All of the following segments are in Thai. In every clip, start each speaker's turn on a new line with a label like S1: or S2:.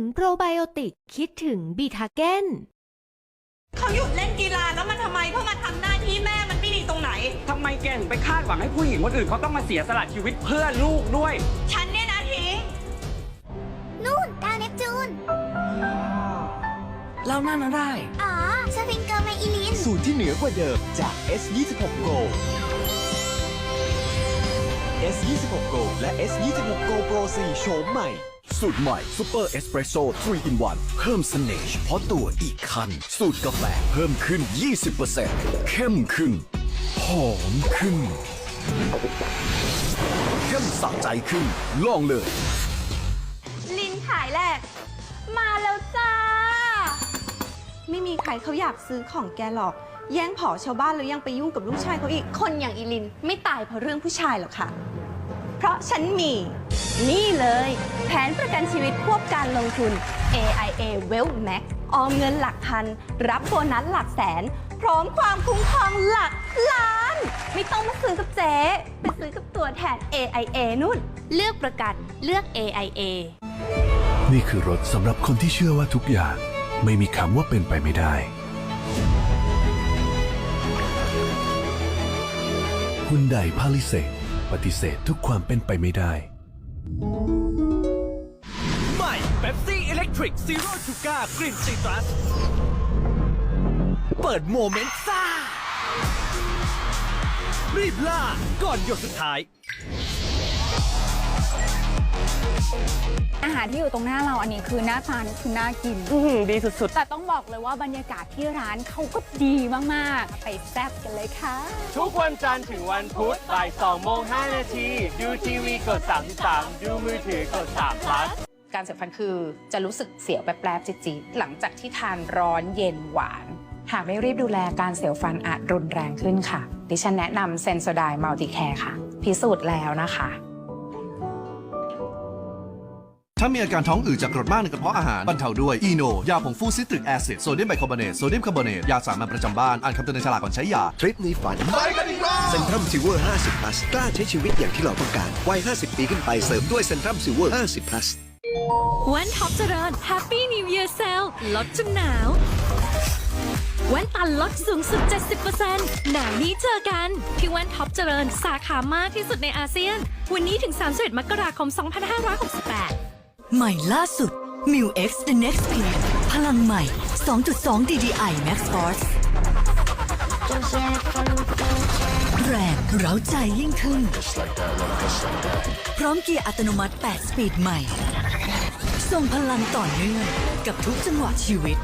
S1: งโปรไบโอติก คิดถึงบีทาเกน
S2: เขาหยุดเล่นกีฬาแล้วมันทำไมเพราะมันทำหน้าที่แม่มันไม่ดีตรงไหน
S3: ทำไมแกถึงไปคาดหวังให้ผู้หญิงคนอื่นเขาต้องมาเสียสละชีวิตเพื่อลูกด้วย
S2: ฉันเนี่ยนะทิ้ง
S4: นู่นดาวเนปจูน
S3: เรานั่นนะได้
S4: อ๋อสฟิงเกอร์ไมอิลิน
S5: สูตรที่เหนือกว่าเดิมจาก S26 Go S26 Go และ S26 Go Pro 4โฉมใหม่ สูตรใหม่ Super Espresso 3 in 1เพิ่มเสน่ห์เฉพาะตัวอีกคัน สูตรกาแฟเพิ่มขึ้น 20%เข้มขึ้น หอมขึ้น เข้มสะใจขึ้น ลองเลย
S2: ลินขายแหลก มาแล้วจ้า ไม่มีใครเขาอยากซื้อของแกหรอก แย่งผอชาวบ้านแล้วยังไปยุ่งกับลูกชายเขาอีก คนอย่างอีลินไม่ตายเพราะเรื่องผู้ชายหรอกค่ะ เพราะฉันมี นี่เลย แผนประกันชีวิตควบการลงทุน AIA Wealth Max ออมเงินหลักพัน รับโบนัสหลักแสน พร้อมความคุ้มครองหลักล้าน ไม่ต้องมาซื้อกับเจ๊ไปซื้อกับตัวแทน AIA นู่น
S1: เลือกประกันเลือก AIA
S6: นี่คือรถสำหรับคนที่เชื่อว่าทุกอย่าง ไม่มีคำว่าเป็นไปไม่ได้ คุณไดพาลิเซตปฏิเสธทุกความเป็นไปไม่ได้
S5: ใหม่เบปซี่อิเล็กทริกซีโร่ชูการ์กลิ่นซิตรัส เปิดโมเมนต์ซ่า รีบล่าก่อนหยดสุดท้าย
S7: อาหารที่อยู่ตรงหน้าเราอันนี้คือหน้าตานี่คือน่ากิน
S3: ดีสุด
S7: แต่ต้องบอกเลยว่าบรรยากาศที่ร้านเขาก็ดีมากๆ ไปแซ่บกันเลยค่ะ
S8: ๆ ทุกวันจันทร์ถึงวันพุธบ่าย2โมง5นาที ดูทีวีกด 33 ดูมือถือกด3 plus
S9: การเสียบฟันคือจะรู้สึกเสียวแปลบๆจิดๆหลังจากที่ทานร้อนเย็นหวาน หากไม่รีบดูแลการเสียวฟันอาจรุนแรงขึ้นค่ะ ดิฉันแนะนำเซนโซไดมัลติแคร์ค่ะ พิสูจน์แล้วนะคะ
S10: ถ้ามีอาการท้องอืดจากกรดมากในกระเพาะอาหารบรรเทาด้วยอีโนยาผงฟูซิตริกแอซิดโซเดียมไบคาร์บอเนตโซเดียมคาร์บอเนตยาสามัญประจำบ้านอ่านคำเตือนในฉลากก่อนใช้ยา
S11: ทริปนี้ฝันไปกันอีกรอบเซนทรัมซิลเวอร์ 50 plus กล้าใช้ชีวิตอย่างที่เราต้องการวัย 50 ปีขึ้นไปเสริมด้วยเซนทรัมซิลเวอร์ 50 plus
S1: แว่นท็อปเจริญ Happy New Year Sale ลดจนหนาวแว่นตาลดสูงสุด 70%หนาวนี้เจอกัน ที่แว่นท็อปเจริญ สาขามากที่สุดในอาเซียน วันนี้ถึง 31 มกราคม 2568
S12: ใหม่ล่าสุด m i u X The Next Peak พลังใหม่ 2.2 DDI Max Force แรงเร้าใจยิ่งขึ้น พร้อมเกียร์อัตโนมัติ 8 สปีดใหม่ ส่งพลังต่อเนื่องกับทุกจังหวะชีวิต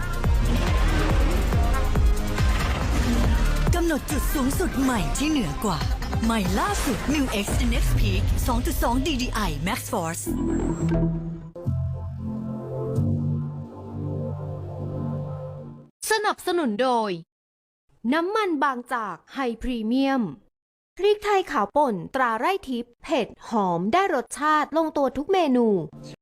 S12: กำหนดจุดสูงสุดใหม่ที่เหนือกว่า ใหม่ล่าสุด m i u X The Next Peak 2.2 DDI Max Force
S1: นับสนุนโดย น้ำมันบางจากไฮพรีเมียม พริกไทยขาวป่นตราไร่ทิพย์เผ็ดหอมได้รสชาติลงตัวทุกเมนู